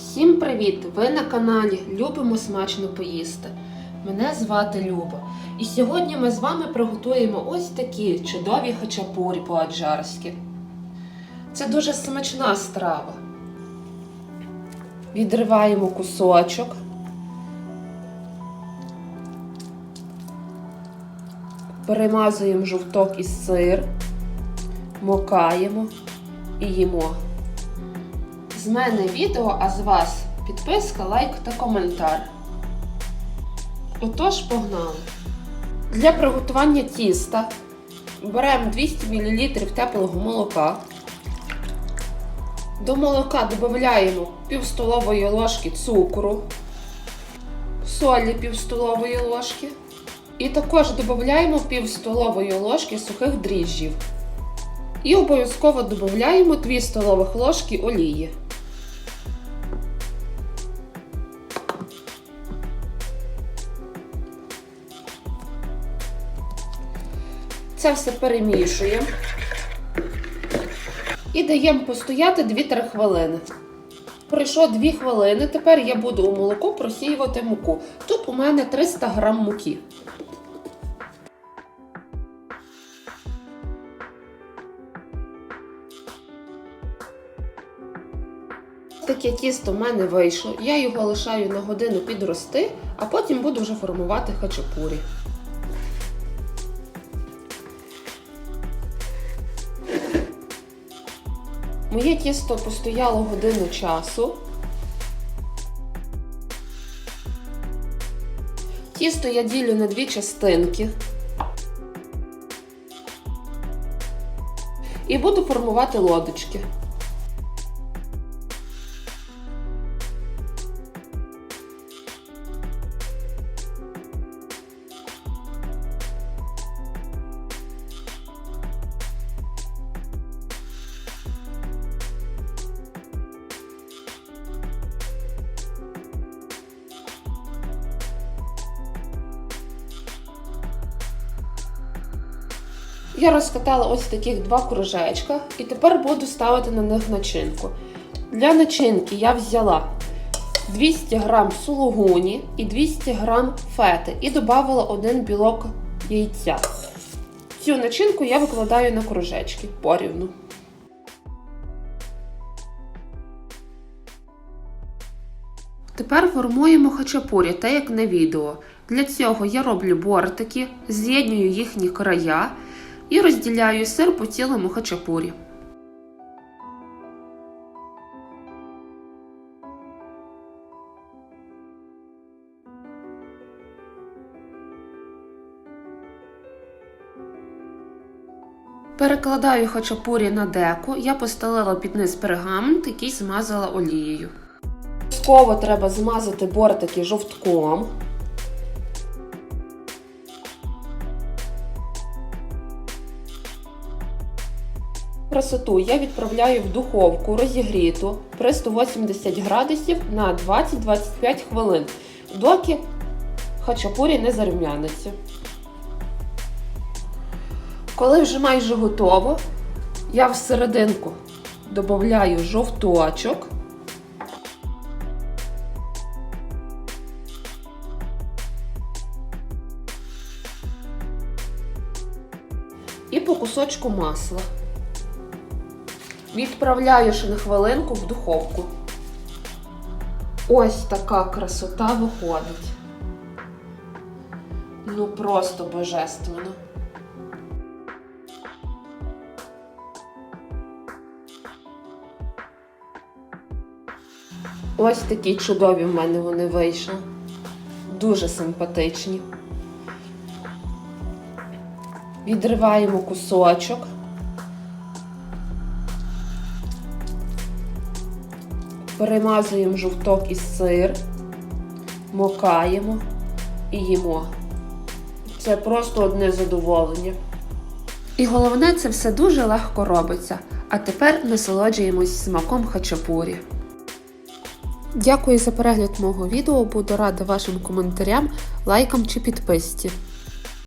Всім привіт! Ви на каналі Любимо смачно поїсти. Мене звати Люба. І сьогодні ми з вами приготуємо ось такі чудові хачапурі по-аджарськи. Це дуже смачна страва. Відриваємо кусочок. Перемазуємо жовток із сир, мокаємо і їмо. З мене відео, а з вас підписка, лайк та коментар. Отож, погнали. Для приготування тіста беремо 200 мл теплого молока. До молока додаємо пів столової ложки цукру, солі пів столової ложки. І також додаємо пів столової ложки сухих дріжджів. І обов'язково додаємо 2 столових ложки олії. Це все перемішуємо. І даємо постояти 2-3 хвилини. Пройшло 2 хвилини, тепер я буду у молоко просіювати муку. Тут у мене 300 грам муки. Таке тісто в мене вийшло. Я його лишаю на годину підрости, а потім буду вже формувати хачапурі. Моє тісто постояло годину часу. Тісто я ділю на дві частинки. І буду формувати лодочки. Я розкатала ось таких два кружечка і тепер буду ставити на них начинку. Для начинки я взяла 200 г сулугуні і 200 г фети і додала один білок яйця. Цю начинку я викладаю на кружечки порівну. Тепер формуємо хачапурі, так як на відео. Для цього я роблю бортики, з'єднюю їхні края і розділяю сир по цілому хачапурі. Перекладаю хачапурі на деку. Я постелила під низ пергамент, який змазала олією. Обов'язково треба змазати бортики жовтком. Красоту я відправляю в духовку розігріту при 180 градусів на 20-25 хвилин, доки хачапурі не зарум'яниться. Коли вже майже готово, я всерединку додаю жовточок. І по кусочку масла. Відправляю ще на хвилинку в духовку. Ось така красота виходить. Ну просто божественно. Ось такі чудові в мене вони вийшли. Дуже симпатичні. Відриваємо кусочок. Перемазуємо жовток із сир, мокаємо і їмо. Це просто одне задоволення. І головне, це все дуже легко робиться. А тепер насолоджуємось смаком хачапурі. Дякую за перегляд мого відео. Буду рада вашим коментарям, лайкам чи підписці.